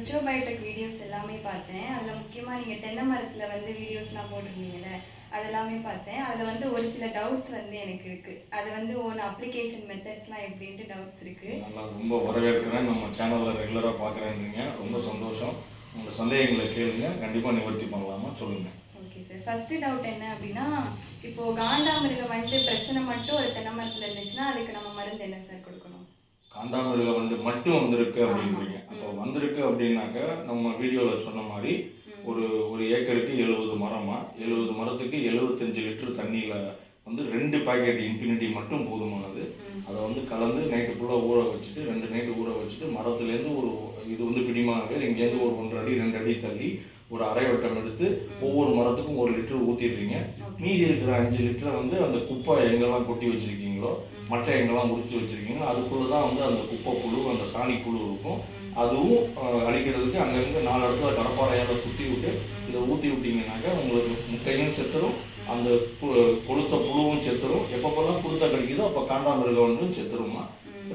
ரிச்சோ Biotech videos எல்லாமே பார்த்தேன். அதில் முக்கியமாக நீங்கள் தென்னை மரத்தில் வந்து வீடியோஸ்லாம் போட்டிருந்தீங்கல்ல அதெல்லாமே பார்த்தேன். அதில் வந்து ஒரு சில டவுட்ஸ் வந்து எனக்கு இருக்குது அது வந்து ஒன்று அப்ளிகேஷன் மெத்தட்ஸ்லாம் எப்படின்ட்டு டவுட்ஸ் இருக்குது நல்லா ரொம்ப வரவேற்கிறேன். நம்ம சேனலில் ரெகுலராக பார்க்குறேன்றீங்க. ரொம்ப சந்தோஷம். உங்கள் சந்தேகங்களை கேளுங்க. கண்டிப்பாக நிவர்த்தி பண்ணலாமா சொல்லுங்கள் ஓகே சார் ஃபர்ஸ்ட் டவுட் என்ன அப்படின்னா இப்போ காண்டாமிருகம் வந்துட்டு பிரச்சனை மட்டும் ஒரு தென்னை மரத்தில் இருந்துச்சுன்னா அதுக்கு நம்ம மருந்து என்ன சார் கொடுக்கணும்? காண்டாமிருக வண்டு மட்டும் வந்திருக்கு அப்படின்றீங்க. அப்போ வந்திருக்கு அப்படின்னாக்க நம்ம வீடியோவில் சொன்ன மாதிரி. ஒரு ஒரு ஏக்கருக்கு எழுபது மரமா? எழுபது மரத்துக்கு எழுபத்தஞ்சு லிட்டர் தண்ணியில் வந்து ரெண்டு பாக்கெட் இன்ஃபினிட்டி மட்டும் போதுமானது. அதை வந்து கலந்து நைட்டு ஃபுல்லாக ஊற வச்சுட்டு ரெண்டு நைட்டு ஊற வச்சுட்டு மரத்துலேருந்து ஒரு இது வந்து பிடிமான பேர் இங்கேருந்து ஒரு ஒன்றரை அடி ரெண்டு அடி தள்ளி ஒரு அரை வட்டம் எடுத்து ஒவ்வொரு மரத்துக்கும் ஒரு லிட்டர் ஊற்றிடுறீங்க மீதி இருக்கிற அஞ்சு லிட்டரை வந்து அந்த குப்பை எங்கெல்லாம் கொட்டி வச்சிருக்கீங்களோ மட்டை எங்கெல்லாம் உரிச்சு வச்சிருக்கீங்களோ அதுக்குள்ளே தான் வந்து அந்த குப்பை புழு அந்த சாணி புழு இருக்கும். அதுவும் அழிக்கிறதுக்கு அங்கங்கே நாலு இடத்துல கடப்பாறையால் குத்தி விட்டு இதை ஊற்றி விட்டீங்கன்னாக்கா உங்களுக்கு முட்டையும் செத்துரும் அந்த கொளுத்த புழுவும் செத்துரும். எப்பப்பெல்லாம் குளுத்த கிடைக்குதோ அப்போ காண்டாமிருகம் வந்து செத்துருமா.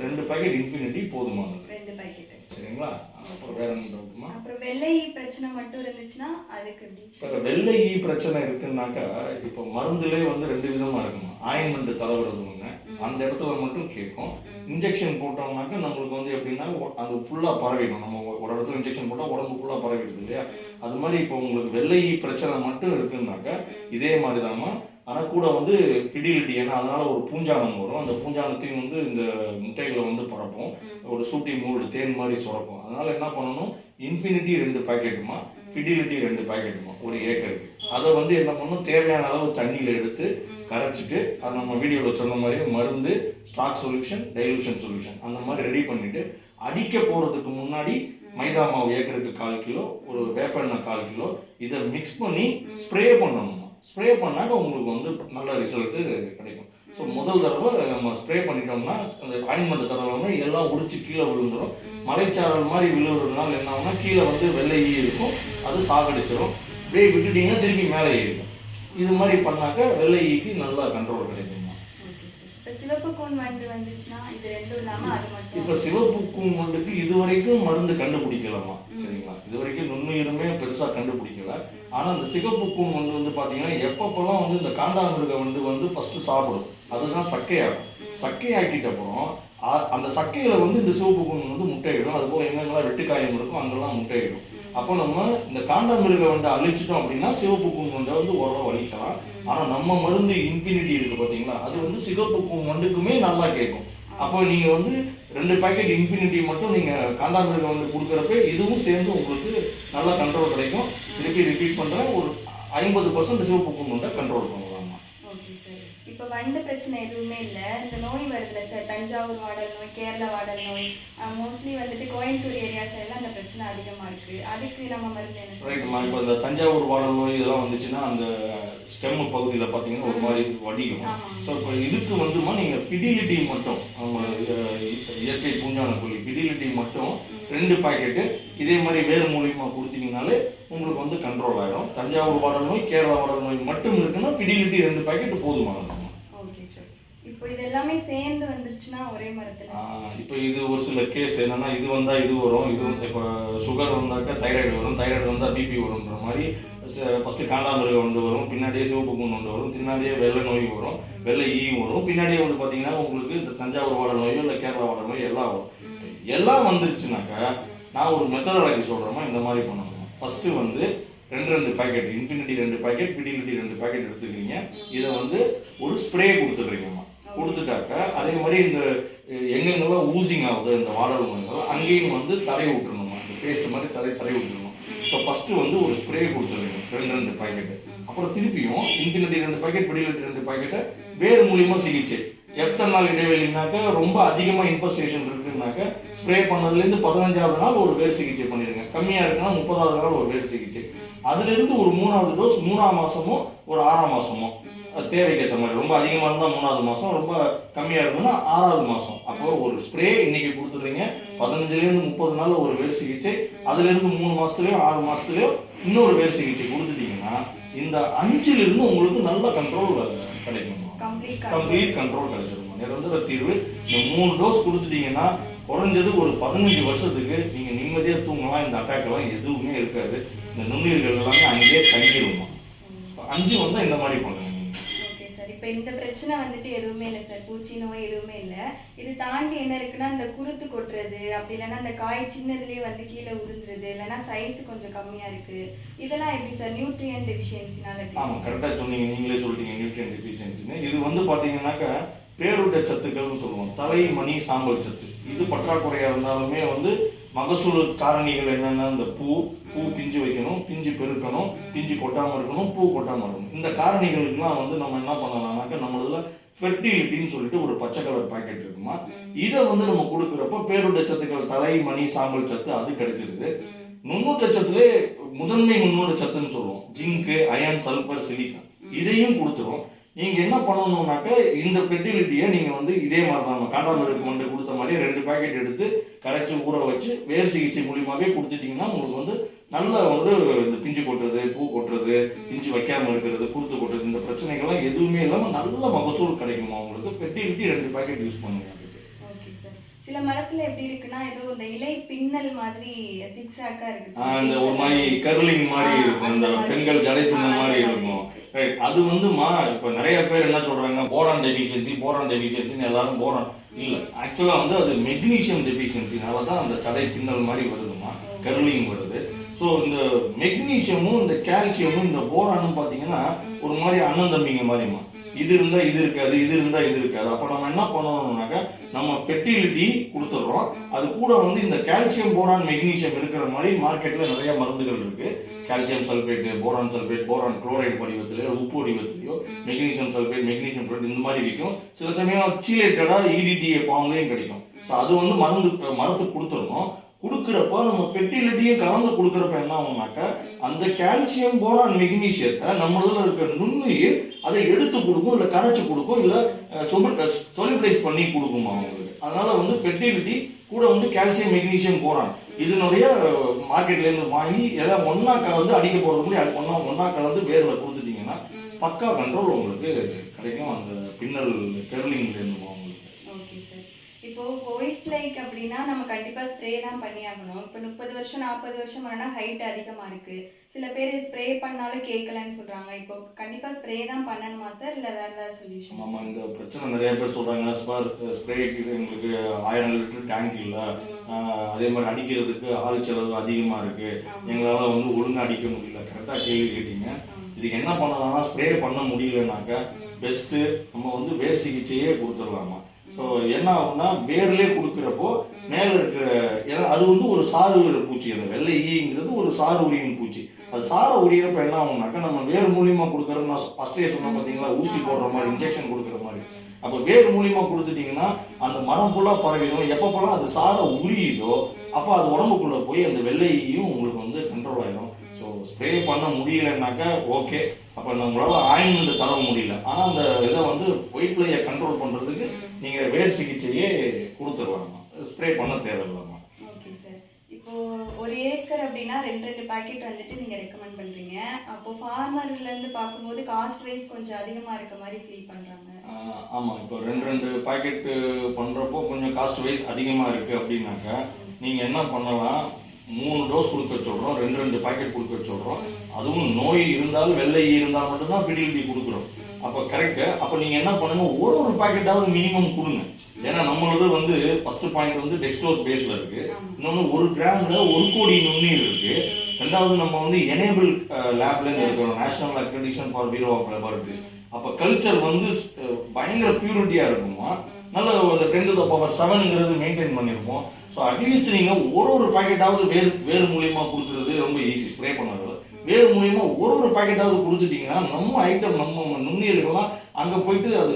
ரெண்டு பாக்கெட் இன்ஃபினிட்டி போதுமானது. ரெண்டு பாக்கெட்டு சரிங்களா? அப்புறம் வேற என்ன டவுட்டுமா அப்புறம் வெள்ளை பிரச்சனை மட்டும் இருந்துச்சுன்னா அதுக்கு எப்படி? இப்போ வெள்ளை ஈ பிரச்சனை இருக்குன்னாக்கா இப்போ மருந்துலே வந்து ரெண்டு விதமா இருக்குமா? ஆயின்மெண்ட் தடவுறது ஒன்று. அந்த இடத்துல மட்டும் கேட்கும். இன்ஜெக்ஷன் போட்டோம்னாக்கா நம்மளுக்கு வந்து எப்படின்னா அது ஃபுல்லாக பரவிடும். நம்ம ஒரு இடத்துல இன்ஜெக்ஷன் போட்டால் உடம்பு ஃபுல்லாக பரவிடுது இல்லையா? அது மாதிரி இப்போ உங்களுக்கு வெள்ளை ஈ பிரச்சனை மட்டும் இருக்குன்னாக்கா இதே மாதிரி தாம்மா ஆனால் கூட வந்து ஃபிடிலிட்டி ஏன்னா அதனால ஒரு பூஞ்சானம் வரும். அந்த பூஞ்சானத்தையும் வந்து இந்த முட்டைகளை வந்து பரப்பும் ம். ஒரு சூட்டி மூடு தேன் மாதிரி சுரக்கும் அதனால என்ன பண்ணணும்? இன்ஃபினிட்டி ரெண்டு பாக்கெட்டுமா ஃபிடிலிட்டி ரெண்டு பாக்கெட்டுமா ஒரு ஏக்கருக்கு அதை வந்து என்ன பண்ணணும்? தேவையான அளவு தண்ணியில் எடுத்து கரைச்சிட்டு அது நம்ம வீடியோவில் சொன்ன மாதிரியே மருந்து ஸ்டாக் சொல்யூஷன் டைலூஷன் சொல்யூஷன் அந்த மாதிரி ரெடி பண்ணிட்டு அடிக்க போகிறதுக்கு முன்னாடி மைதா மாவு ஏக்கருக்கு கால் கிலோ ஒரு வேப்பெண்ணெய் கால் கிலோ இதை மிக்ஸ் பண்ணி ஸ்ப்ரே பண்ணணுமா. ஸ்ப்ரே பண்ணாக்க உங்களுக்கு வந்து நல்ல ரிசல்ட்டு கிடைக்கும். ஸோ முதல் தடவை நம்ம ஸ்ப்ரே பண்ணிட்டோம்னா அந்த ஆயின்மெண்ட் தடவை எல்லாம் உரிச்சு கீழே விழுந்துடும் மலைச்சாரல் மாதிரி விழுவுறதுனால என்ன ஆகும்னா கீழே வந்து வெள்ளை ஈ இருக்கும். அது சாகடிச்சிடும் அப்படியே விட்டுட்டீங்கன்னா திருப்பி மேலே ஏறிடும். இது மாதிரி பண்ணாக்க வெள்ளை ஈக்கு நல்லா கண்ட்ரோல் கிடைக்குமா. சிவப்பு கூன் வண்டு வந்துச்சுன்னா இது ரெண்டும் இல்லாம அது மட்டும் இப்போ சிவப்பு கூம்புண்டுக்கு இது வரைக்கும் மருந்து கண்டுபிடிக்கலாமா. சரிங்களா? இது வரைக்கும் நுண்ணுயிருமே பெருசாக கண்டுபிடிக்கல. ஆனால் அந்த சிகப்பு கூன் வந்து வந்து பார்த்தீங்கன்னா எப்பப்பெல்லாம் வந்து இந்த காண்டாமிருக வந்து வந்து ஃபஸ்ட்டு சாப்பிடும். அதுதான் சக்கையாகும். சக்கையாக்கிட்ட அப்புறம் அந்த சக்கையில வந்து இந்த சிவப்பு கூன் வந்து முட்டையிடும். அது போக எங்கெங்கெல்லாம் வெட்டுக்காயம் இருக்கும் அங்கெல்லாம் முட்டையிடும். அப்போ நம்ம இந்த காண்டாமிருக வந்து அழிச்சிட்டோம் அப்படின்னா சிவப்பு வண்டை வந்து ஓரளவு அழிக்கலாம். ஆனால் நம்ம மருந்து இன்ஃபினிட்டி இருக்கு பார்த்தீங்களா அது வந்து சிவப்பு கூன் வண்டுக்குமே நல்லா கேட்கும். அப்போ நீங்க வந்து ரெண்டு பாக்கெட் இன்ஃபினிட்டி மட்டும் நீங்க காண்டாமிருகம் வந்து கொடுக்குறப்ப இதுவும் சேர்ந்து உங்களுக்கு நல்ல கண்ட்ரோல் கிடைக்கும். திருப்பி ரிப்பீட் பண்றேன் ஒரு ஐம்பது பர்சன்ட் சிவப்பு கூன் கண்ட்ரோல் இப்போ வண்டு பிரச்சனை எதுவுமே இல்லை. இந்த நோய் வருதுல்ல சார் தஞ்சாவூர் வாடல் நோய் கேரளா வாடல் நோய் மோஸ்ட்லி வந்துட்டு கோயம்புத்தூர் ஏரியாஸ் எல்லாம் அந்த பிரச்சனை அதிகமாக இருக்கு. அதுக்கு நம்ம மருந்து என்ன ரைட்டுமா இப்போ இந்த தஞ்சாவூர் வாடல் நோய் இதெல்லாம் வந்துச்சுன்னா அந்த ஸ்டெம் பகுதியில் பார்த்தீங்கன்னா ஒரு மாதிரி வடிக்கும் ஸோ இப்போ இதுக்கு வந்துமா நீங்கள் ஃபிடிலிட்டி மட்டும் அஹ், இயற்கை பூஞ்சான கொல்லி ஃபிடிலிட்டி மட்டும் ரெண்டு பாக்கெட்டு இதே மாதிரி வேறு மூலியமாக கொடுத்தீங்கனாலே உங்களுக்கு வந்து கண்ட்ரோல் ஆயிடும் தஞ்சாவூர் வாடல் நோய் கேரளா வாடல் நோய் மட்டும் இருக்குன்னா ஃபிடிலிட்டி ரெண்டு பாக்கெட் போதுமானது. இப்போ இது எல்லாமே சேர்ந்து வந்துருச்சுன்னா ஒரே மரத்தில். இப்போ இது ஒரு சில கேஸ் என்னன்னா இது வந்தால் இது வரும் இது வந்து இப்போ சுகர் வந்தாக்கா தைராய்டு வரும் தைராய்டு வந்தால் பிபி வரும்ன்ற மாதிரி ஃபஸ்ட்டு காண்டாமிருகம் ஒன்று வரும் பின்னாடியே சிவப்பு கூன் ஒன்று வரும் பின்னாடியே வெள்ளை நோய் வரும் வெள்ளை ஈயும் வரும் பின்னாடியே வந்து பார்த்தீங்கன்னா உங்களுக்கு இந்த தஞ்சாவூர் வாடல் நோயோ இல்லை கேரளா வாடல் நோய் எல்லாம் வரும். எல்லாம் வந்துருச்சுனாக்கா நான் ஒரு மெத்தடாலஜி சொல்கிறேமா இந்த மாதிரி பண்ணணும் ஃபஸ்ட்டு வந்து ரெண்டு ரெண்டு பாக்கெட் இன்ஃபினிட்டி ரெண்டு பாக்கெட் ஃபிடிலிட்டி ரெண்டு பாக்கெட் எடுத்துக்கிறீங்க. இதை வந்து ஒரு ஸ்ப்ரே கொடுத்துட்றீங்கம்மா கொடுத்துட்டாக்க அதே மாதிரி இந்த எங்கெங்கெல்லாம் ஊசிங் ஆகுது இந்த வாடல் நோய்கள் அங்கேயும் வந்து தடை விட்டுறணுமா இந்த பேஸ்ட் மாதிரி தடை தடை விட்டுறணும் ஸோ ஃபஸ்ட்டு வந்து ஒரு ஸ்ப்ரே கொடுத்துருங்க ரெண்டு ரெண்டு பாக்கெட்டு அப்புறம் திருப்பியும் இன்ஃபினிட்டி ரெண்டு பாக்கெட் ஃபிடிலிட்டி ரெண்டு பாக்கெட்டை வேறு மூலியமாக சிகிச்சை. எத்தனை நாள் இடைவெளினாக்க ரொம்ப அதிகமாக இன்ஃபஸ்டேஷன் இருக்குன்னாக்க ஸ்ப்ரே பண்ணதுலேருந்து பதினஞ்சாவது நாள் ஒரு வேர் சிகிச்சை பண்ணிடுங்க. கம்மியாக இருக்குன்னா முப்பதாவது நாள் ஒரு வேர் சிகிச்சை. அதுலேருந்து ஒரு மூணாவது டோஸ் மூணாம் மாசமோ ஒரு ஆறாம் அது தேவைக்கு ஏற்ற மாதிரி. ரொம்ப அதிகமாக இருந்தால் மூணாவது மாதம் ரொம்ப கம்மியாக இருந்ததுன்னா ஆறாவது மாதம் அப்போ ஒரு ஸ்ப்ரே இன்னைக்கு கொடுத்துட்றீங்க. பதினஞ்சுலேருந்து முப்பது நாள் ஒரு வேர் சிகிச்சை. அதுலேருந்து மூணு மாதத்துலேயோ ஆறு மாதத்துலேயோ இன்னொரு வேர் சிகிச்சை கொடுத்துட்டீங்கன்னா இந்த அஞ்சுலேருந்து உங்களுக்கு நல்ல கண்ட்ரோல் கிடைக்கும். கம்ப்ளீட் கம்ப்ளீட் கண்ட்ரோல் கிடைச்சிருக்கும் நிரந்தர தீர்வு. இந்த மூணு டோஸ் கொடுத்துட்டீங்கன்னா குறைஞ்சது ஒரு பதினஞ்சு வருஷத்துக்கு நீங்க நிம்மதியா தூங்கலாம் இந்த அட்டாக் எல்லாம் எதுவுமே இருக்காது. இந்த நுண்ணுயிர்கள் எல்லாமே அங்கேயே தங்கிடுமா அஞ்சு வந்தா இந்த மாதிரி பண்ணுங்க நீங்க. ஓகே சார் இப்போ இந்த பிரச்சனை வந்துட்டு எதுவுமே இல்லை சார் பூச்சி நோய் எதுவுமே இல்லை. இது தாண்டி என்ன இருக்குன்னா இந்த குருத்து கொட்டுறது அப்படி இல்லைன்னா அந்த காய் சின்னதுலேயே வந்து கீழே உதிர்ந்துருது இல்லைன்னா சைஸ் கொஞ்சம் கம்மியா இருக்கு. இதெல்லாம் எப்படி சார் நியூட்ரியன் டெஃபிஷியன்சினால ஆமா கரெக்டா சொன்னீங்க. நீங்களே சொல்லிட்டீங்க நியூட்ரியன் டெஃபிஷியன்சின்னு இது வந்து பாத்தீங்கன்னாக்கா பேருட்ட சத்துக்கள்னு சொல்லுவோம். தலை மணி சாம்பல் சத்து. இது பற்றாக்குறையாக இருந்தாலுமே வந்து மகசூல் காரணிகள் என்னென்னா இந்த பூ பூ பிஞ்சு வைக்கணும் பிஞ்சு பெருக்கணும் பிஞ்சு கொட்டாமல் இருக்கணும் பூ கொட்டாமல் இருக்கணும். இந்த காரணிகளுக்கெல்லாம் வந்து நம்ம என்ன பண்ணலாம்னாக்கா நம்மளதுல ஃபெர்டிலிட்டின்னு சொல்லிட்டு ஒரு பச்சை கலர் பாக்கெட் இருக்குமா? இதை வந்து நம்ம கொடுக்குறப்ப பேருட்ட சத்துக்கள் தலை மணி சாம்பல் சத்து அது கிடைச்சிருது. நுண்ணூட்ட சத்துலே முதன்மை நுண்ணூட்ட சத்துன்னு சொல்லுவோம். Zinc iron sulphur silica. இதையும் கொடுத்துரும். நீங்கள் என்ன பண்ணணும்னாக்க இந்த ஃபெர்டிலிட்டியை நீங்கள் வந்து இதே மாதிரி தான் நம்ம காண்டாமிருகம் கொண்டு கொடுத்த மாதிரி ரெண்டு பாக்கெட் எடுத்து கரைச்சி ஊற வச்சு வேர் சிகிச்சை மூலியமாகவே கொடுத்துட்டிங்கன்னா உங்களுக்கு வந்து நல்ல ஒரு இந்த பிஞ்சு கொட்டுறது பூ கொட்டுறது பிஞ்சு வைக்காமல் இருக்கிறது குருத்து கொட்டுறது இந்த பிரச்சனைகள்லாம் எதுவுமே இல்லாமல் நல்ல மகசூல் கிடைக்குமா உங்களுக்கு? ஃபெர்டிலிட்டி ரெண்டு பேக்கெட் யூஸ் பண்ணுங்க. சில மரத்துல எப்படி இருக்குன்னா ஏதோ இந்த இலை பின்னல் மாதிரி சிக்ஸாக்கா இருக்கு. இந்த ஒரு மாதிரி கர்லிங் மாதிரி இருக்கும். அந்த. பெண்கள் ஜடை பின்னல் மாதிரி அந்த இருக்கும். இருக்கு. ரைட் அது வந்துமா இப்ப நிறைய பேர் என்ன சொல்றாங்க போரான் டெஃபிஷியன்சி போரான் டெஃபிஷியன்சின்னு எல்லாரும் போரான் இல்ல. ஆக்சுவலா வந்து அது மெக்னீசியம் டெஃபிஷியன்சினால தான் அந்த ஜடை பின்னல் மாதிரி வருதுமா கர்லிங் வருது. ஸோ இந்த மெக்னீசியமும் இந்த கால்சியமும் இந்த போரானும் பார்த்தீங்கன்னா ஒரு மாதிரி அண்ணன் தம்பிங்க மாதிரிமா இது இருந்தா இது இருக்காது இது இருந்தா இது இருக்காது. அப்ப நம்ம என்ன பண்ணணும்னாக்க நம்ம ஃபெர்டிலிட்டி கொடுத்துட்றோம். அது கூட வந்து இந்த கால்சியம் போரான் மெக்னீசியம் இருக்கிற மாதிரி மார்க்கெட்ல நிறைய மருந்துகள் இருக்கு. Calcium sulphate boron sulphate boron chloride வடிவத்திலேயோ உப்பு வடிவத்திலேயோ மெக்னீசியம் சல்பேட் மெக்னீசியம் குளோரைடு இந்த மாதிரி விற்கும். சில சமயம் சீலேட்டடா இடிடிஏ ஃபார்ம்லயும் கிடைக்கும். ஸோ அது வந்து மருந்து மரத்துக்கு கொடுத்துருக்கோம் கொடுக்குறப்ப நம்ம ஃபெர்டிலிட்டியும் கலந்து கொடுக்குறப்ப என்ன ஆகும்னாக்கா அந்த கால்சியம் போரான் மெக்னீசியத்தை நம்மளதுல இருக்க நுண்ணுயிர் அதை எடுத்து கொடுக்கும் இல்லை கரைச்சு கொடுக்கும் இல்லை சொலிபிளைஸ் பண்ணி கொடுக்குமா அவங்களுக்கு. அதனால வந்து ஃபெர்டிலிட்டி கூட வந்து கால்சியம் மெக்னீசியம் போரான் இதனுடைய மார்க்கெட்ல இருந்து வாங்கி எல்லாம் ஒண்ணா கலந்து அடிக்க போறது முன்னாடி ஒண்ணா ஒண்ணா கலந்து வேர்ல கொடுத்துட்டீங்கன்னா பக்கா கண்ட்ரோல் உங்களுக்கு கிடைக்கும். அந்த பின்னல் கெர்லிங்ல இப்போ ஒயிட் ஃபிளைக் அப்படின்னா நம்ம கண்டிப்பா ஸ்ப்ரே தான் பண்ணி ஆகணும் இப்போ முப்பது வருஷம் நாற்பது வருஷம் ஆனா ஹைட் அதிகமா இருக்கு. சில பேர் ஸ்ப்ரே பண்ணாலும் கேட்கலன்னு சொல்றாங்க. இப்போ கண்டிப்பா ஸ்ப்ரே தான் பண்ணணுமா சார் இல்ல வேற ஏதாவது சொல்யூஷன் ஆமா இந்த பிரச்சனை நிறைய பேர் சொல்றாங்க. ஸ்பார் எங்களுக்கு ஆயிரம் லிட்டர் டேங்க் இல்ல. அதே மாதிரி அடிக்கிறதுக்கு ஆள் செலவு அதிகமா இருக்கு. எங்களால வந்து ஒழுங்கா அடிக்க முடியல. கரெக்டா கேள்வி கேட்டீங்க. இதுக்கு என்ன பண்ணலாம்னா ஸ்ப்ரே பண்ண முடியலனாக்க பெஸ்ட்டு நம்ம வந்து வேர் சிகிச்சையே கொடுத்துடலாமா? ஸோ என்ன ஆகும்னா வேர்லேயே கொடுக்குறப்போ மேலே இருக்கிற ஏன்னா அது வந்து ஒரு சாறு பூச்சி அந்த வெள்ளை ஈங்கிறது ஒரு சாறு உரியும் பூச்சி. அது சாரை உரியறப்ப என்ன ஆகும்னாக்கா நம்ம வேர் மூலியமா கொடுக்குறோம் நான் ஃபர்ஸ்டே சொன்னேன் பார்த்தீங்களா ஊசி போடுற மாதிரி இன்ஜெக்ஷன் கொடுக்குற மாதிரி. அப்போ வேர் மூலியமா கொடுத்துட்டீங்கன்னா அந்த மரம் ஃபுல்லாக பரவிடும். எப்பப்பெல்லாம் அது சாரை உரியுதோ அப்போ அது உடம்புக்குள்ள போய் அந்த வெள்ளையும் உங்களுக்கு ஸோ ஸ்ப்ரே பண்ண முடியலன்னாக்கா ஓகே அப்போ நம்மளால ஆயின்மெண்ட் தர முடியல. ஆனால் அந்த இதை வந்து ஒயிட் பிளேயை கண்ட்ரோல் பண்ணுறதுக்கு நீங்கள் வேர் சிகிச்சையே கொடுத்துருவாங்கம்மா ஸ்ப்ரே பண்ண தேவையில்லாமா ஓகே சார் இப்போ ஒரு ஏக்கர் அப்படின்னா ரெண்டு ரெண்டு பாக்கெட் வந்துட்டு நீங்க ரெக்கமெண்ட் பண்றீங்க. அப்போ ஃபார்மர்ல இருந்து பார்க்கும்போது காஸ்ட் வைஸ் கொஞ்சம் அதிகமா இருக்க மாதிரி ஃபீல் பண்றாங்க. ஆஹ் ஆமா. இப்போ ரெண்டு ரெண்டு பாக்கெட் பண்றப்போ கொஞ்சம் காஸ்ட் வைஸ் அதிகமா இருக்கு அப்படின்னாக்கா நீங்க என்ன பண்ணலாம்? மூணு டோஸ் கொடுக்க சொல்றோம். ரெண்டு ரெண்டு பாக்கெட் கொடுக்க சொல்றோம். அதுவும் நோய் இருந்தாலும் வெள்ளை இருந்தால் மட்டும்தான் பிடிஎல்டி கொடுக்குறோம். அப்போ கரெக்ட் அப்போ நீங்க என்ன பண்ணுங்க? ஒரு ஒரு பாக்கெட்டாவது மினிமம் கொடுங்க. ஏன்னா நம்மளது வந்து ஃபர்ஸ்ட் பாயிண்ட் வந்து டெக்ஸ்டோஸ் பேஸ்ல இருக்கு. இன்னொன்று ஒரு கிராம்ல ஒரு கோடி நுண்ணீர் இருக்கு. ரெண்டாவது நம்ம வந்து எனேபிள் லேப்ல இருந்து இருக்கிறோம் national accreditation for bureau of laboratories அப்போ கல்ச்சர் வந்து பயங்கர பியூரிட்டியா இருக்குமா? நல்ல ஒரு டென் டு த பவர் செவனுங்கிறது மெயின்டைன் பண்ணியிருப்போம் ஸோ அட்லீஸ்ட் நீங்கள் ஒரு ஒரு பாக்கெட்டாவது வேர் வேர் மூலியமா கொடுக்குறது ரொம்ப ஈஸி ஸ்ப்ரே பண்ணது வேர் மூலியமா ஒரு ஒரு பாக்கெட்டாவது கொடுத்துட்டீங்கன்னா நம்ம ஐட்டம் நம்ம நுண்ணுயிர்கள்லாம் அங்கே போயிட்டு அது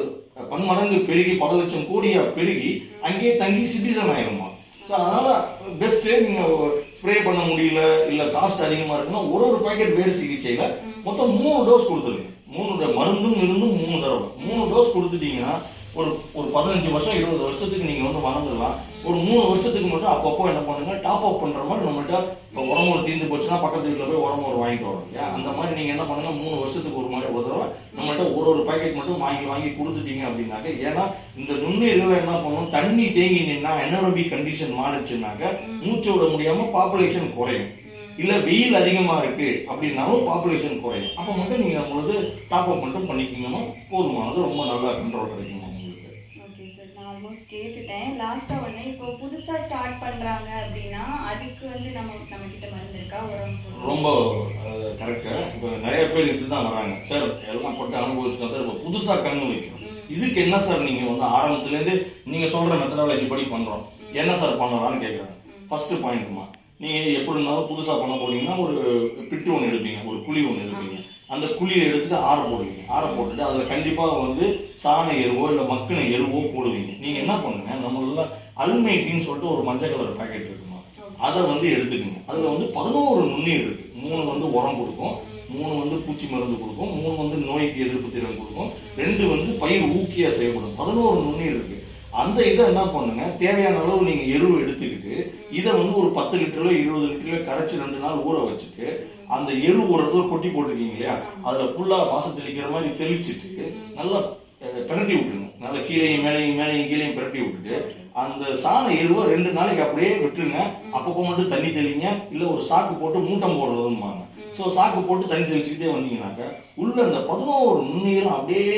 பன்மடங்கு பெருகி பல லட்சம் கோடியாக பெருகி அங்கேயே தங்கி சிட்டிசன் ஆயிருமா ஸோ அதனால் பெஸ்ட்டு நீங்கள் ஸ்ப்ரே பண்ண முடியல இல்லை காஸ்ட் அதிகமாக இருக்குன்னா ஒரு ஒரு பாக்கெட் வேறு சிகிச்சையில் மொத்தம் மூணு டோஸ் கொடுத்துருங்க. மூணு மருந்தும் இருந்தும் மூணு தடவை. மூணு டோஸ் கொடுத்துட்டீங்கன்னா ஒரு ஒரு பதினஞ்சு வருஷம் இருபது வருஷத்துக்கு நீங்கள் வந்து வளர்ந்துடலாம். ஒரு மூணு வருஷத்துக்கு மட்டும் அப்பப்போ என்ன பண்ணுங்க டாப் அப் பண்ணுற மாதிரி நம்மள்ட்ட இப்போ உரமூறு தீர்ந்து போச்சுன்னா பக்கத்து வீட்டில் போய் உரமூறு வாங்கிட்டு வரோம் இல்லையா? அந்த மாதிரி நீங்கள் என்ன பண்ணுங்க மூணு வருஷத்துக்கு ஒரு மாதிரி ஒரு தடவை நம்மள்ட்ட ஒரு ஒரு பாக்கெட் மட்டும் வாங்கி வாங்கி கொடுத்துட்டீங்க அப்படின்னாக்க ஏன்னா இந்த நுண்ணுயிர்கள் என்ன பண்ணும் தண்ணி தேங்கி நின்னா எனரோபி கண்டிஷன் மாறுச்சுனாக்க மூச்சு விட முடியாமல் பாப்புலேஷன் குறையும். இல்ல வெயில் அதிகமா இருக்கு அப்படின்னாலும் பாப்புலேஷன் குறையும். அப்ப மட்டும் நீங்க உங்களுக்கு டாப் அப் மட்டும் பண்ணிக்கிங்கன்னா போதுமானது ரொம்ப நல்லா கண்ட்ரோல் கிடைக்கும் உங்களுக்கு ஓகே சார் நான் ஆல்மோஸ்ட் கேட்டுட்டேன். லாஸ்ட்டாக ஒன்று இப்போ புதுசாக ஸ்டார்ட் பண்ணுறாங்க அப்படின்னா அதுக்கு வந்து நம்ம நம்ம கிட்ட மருந்து இருக்கா? உரம். ரொம்ப கரெக்டா இப்போ நிறைய பேர் இப்படி தான் வராங்க. சார் எல்லாம் போட்டு அனுபவிச்சிட்டோம் சார் இப்போ புதுசா கண்ணு வைக்கிறோம் ம். இதுக்கு என்ன சார் நீங்க வந்து ஆரம்பத்துலேருந்து நீங்க சொல்ற மெத்தடாலஜி படி பண்றோம். என்ன சார் பண்ணலாம்னு கேட்குறாங்க ம். ஃபர்ஸ்ட் பாயிண்ட்மா நீங்க எப்படி இருந்தாலும் புதுசா பண்ண போறீங்கன்னா ஒரு பிட்டு ஒன்று எடுப்பீங்க. ஒரு குழி ஒன்று எடுப்பீங்க. அந்த குழியை எடுத்துட்டு ஆற போடுவீங்க. ஆற போட்டுட்டு அதுல கண்டிப்பா வந்து சாண எருவோ இல்ல மக்கின எருவோ போடுவீங்க. நீங்க என்ன பண்ணுங்க நம்மள அல்மைட்டின்னு சொல்லிட்டு ஒரு மஞ்சள் கலர் பாக்கெட் இருக்குமா. அதை வந்து எடுத்துக்கணும் அதுல வந்து பதினோரு நுண்ணீர் இருக்கு. மூணு வந்து உரம் கொடுக்கும். மூணு வந்து பூச்சி மருந்து கொடுக்கும் மூணு வந்து நோய்க்கு எதிர்ப்பு திறன் கொடுக்கும் ரெண்டு வந்து பயிர் ஊக்கியா செயல்படும். பதினோரு நுண்ணீர் இருக்கு. அந்த இதை என்ன பண்ணுங்க? தேவையான அளவு நீங்க எருவு எடுத்துக்கிட்டு இதை வந்து ஒரு பத்து லிட்டரில் இருபது லிட்டரோ கரைச்சி ரெண்டு நாள் ஊற வச்சுட்டு அந்த எரு ஒரு இடத்துல கொட்டி போட்டிருக்கீங்க இல்லையா? அதுல ஃபுல்லா வாசம் தெளிக்கிற மாதிரி தெளிச்சிட்டு நல்லா பிரட்டி விட்டுருங்க. நல்லா கீழேயும் மேலேயும் மேலேயும் கீழேயும் பிரட்டி விட்டுட்டு அந்த சாண எருவை ரெண்டு நாளைக்கு அப்படியே விட்டுருங்க. அப்பப்போ மட்டும் தண்ணி தெளிங்க. இல்ல ஒரு சாக்கு போட்டு மூட்டம் போடுறதும்பாங்க. ஸோ சாக்கு போட்டு தண்ணி தெளிச்சுக்கிட்டே வந்தீங்கன்னாக்க உள்ள அந்த பதினோரு நுண்ணீரும் அப்படியே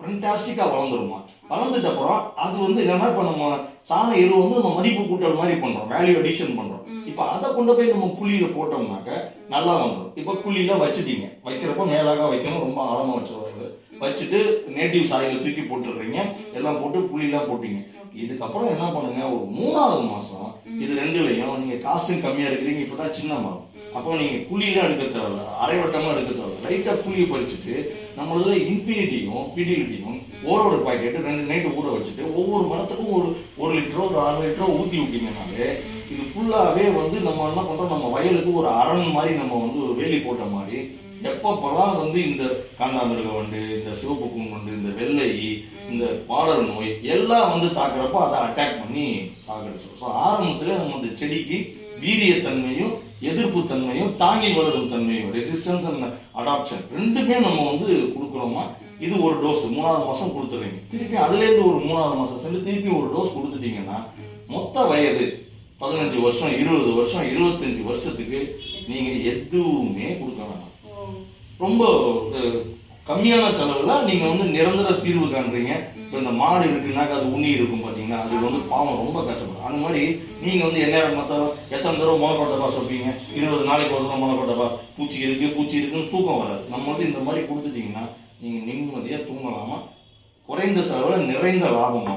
ஃபண்டாஸ்டிக்காக வளர்ந்துருமா? வளர்ந்துட்ட அப்புறம் அது வந்து என்னன்னா இப்போ நம்ம சாண எரு வந்து நம்ம மதிப்பு கூட்டல் மாதிரி பண்றோம் வேல்யூ அடிஷன் பண்றோம். ம். இப்போ அதை கொண்டு போய் நம்ம குழியில போட்டோம்னாக்க நல்லா வந்துடும் இப்போ குழியில வச்சுட்டீங்க. வைக்கிறப்ப மேலாக வைக்கணும் ரொம்ப ஆழமா வச்சிருவாங்க வச்சுட்டு நேட்டிவ் சாயில தூக்கி போட்டுடுறீங்க. எல்லாம் போட்டு புளியெல்லாம் போட்டீங்க. இதுக்கப்புறம் என்ன பண்ணுங்க? ஒரு மூணாவது மாசம் இது ரெண்டுலையும் நீங்க காஸ்டும் கம்மியா இருக்கிறீங்க இப்பதான் சின்ன மரம். அப்போ நீங்கள் குழியெல்லாம் எடுக்க தேவையில்ல. அரைவட்டமா எடுக்க தேவையில்ல. லைட்டாக குழியை பறிச்சுட்டு நம்மளதுல இன்ஃபினிட்டியும் பிடிலிட்டியும் ஒரு ஒரு பாக்கெட்டு ரெண்டு நைட்டு ஊற வச்சுட்டு ஒவ்வொரு மரத்துக்கும் ஒரு ஒரு லிட்டரோ ஒரு அரை லிட்டரோ ஊற்றி விட்டீங்கன்னாலே இது ஃபுல்லாகவே வந்து நம்ம என்ன பண்ணுறோம் நம்ம வயலுக்கு ஒரு அரண் மாதிரி நம்ம வந்து ஒரு வேலி போட்ட மாதிரி எப்பப்பெல்லாம் வந்து இந்த காண்டாமிருக வண்டு இந்த சிவப்பு கும்பண்டு இந்த வெள்ளை இந்த பாடல் நோய் எல்லாம் வந்து தாக்குறப்போ அதை அட்டாக் பண்ணி சாகடிச்சிடும் ஸோ ஆரம்பத்தில் நம்ம அந்த செடிக்கு வீரியத்தன்மையும் எதிர்ப்பு தன்மையும் தாங்கி வளரும் தன்மையும் ரெசிஸ்டன்ஸ் அண்ட் அடாப்ஷன் ரெண்டுமே நம்ம வந்து கொடுக்குறோமா? இது ஒரு டோஸ் மூணாவது மாதம் கொடுத்துறீங்க. திருப்பி அதுலேருந்து ஒரு மூணாவது மாதம் சென்று திருப்பி ஒரு டோஸ் கொடுத்துட்டீங்கன்னா மொத்த வயது பதினஞ்சு வருஷம் இருபது வருஷம் இருபத்தஞ்சு வருஷத்துக்கு நீங்கள் எதுவுமே கொடுக்க வேணாம். ரொம்ப கம்மியான செலவுல நீங்க வந்து நிரந்தர தீர்வு காண்றீங்க. இப்போ இந்த மாடு இருக்குன்னாக்கா அது உண்ணி இருக்கும் பாத்தீங்கன்னா அது வந்து பாவம் ரொம்ப கஷ்டப்படும். அந்த மாதிரி நீங்க வந்து எந்நேரம் மத்தாலும் எத்தனை தடவை முளைக்கொட்டை பாஸ் வைப்பீங்க? இருபது நாளைக்கு ஒரு தடவை முளைக்கொட்டை பாஸ். பூச்சி இருக்கு பூச்சி இருக்குன்னு தூக்கம் வராது. நம்ம வந்து இந்த மாதிரி கொடுத்துட்டீங்கன்னா நீங்க நிம்மதியா தூங்கலாமா? குறைந்த செலவுல நிறைந்த லாபமா?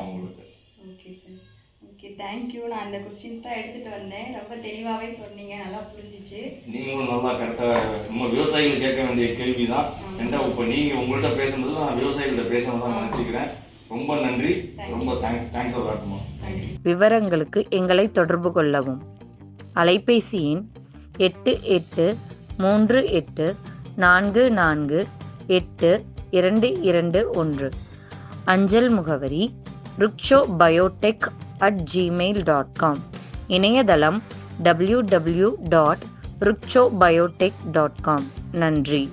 தேங்க்யூ நான் அந்த கொஸ்டின்ஸ் தான் எடுத்துட்டு வந்தேன். ரொம்ப தெளிவாகவே சொன்னீங்க. நல்லா புரிஞ்சிச்சு. நீங்களும் நல்லா கரெக்டா நம்ம விவசாயிகள் கேட்க வேண்டிய கேள்விதான். ஏன்டா இப்ப நீங்க உங்கள்கிட்ட பேசுனதுல நான் விவசாயிகள்ட்ட பேசணும் நினைச்சுக்கிறேன். ரொம்ப நன்றி. ரொம்ப தேங்க்ஸ் தேங்க்ஸ் தேங்க்யூ விவரங்களுக்கு எங்களை தொடர்பு கொள்ளவும். அலைபேசி எண் எட்டு எட்டு மூன்று எட்டு நான்கு நான்கு எட்டு இரண்டு இரண்டு ஒன்று. அஞ்சல் முகவரி Ruksho biotech at Gmail dot com இணையதளம் W W dot Ruksho biotech dot com நன்றி.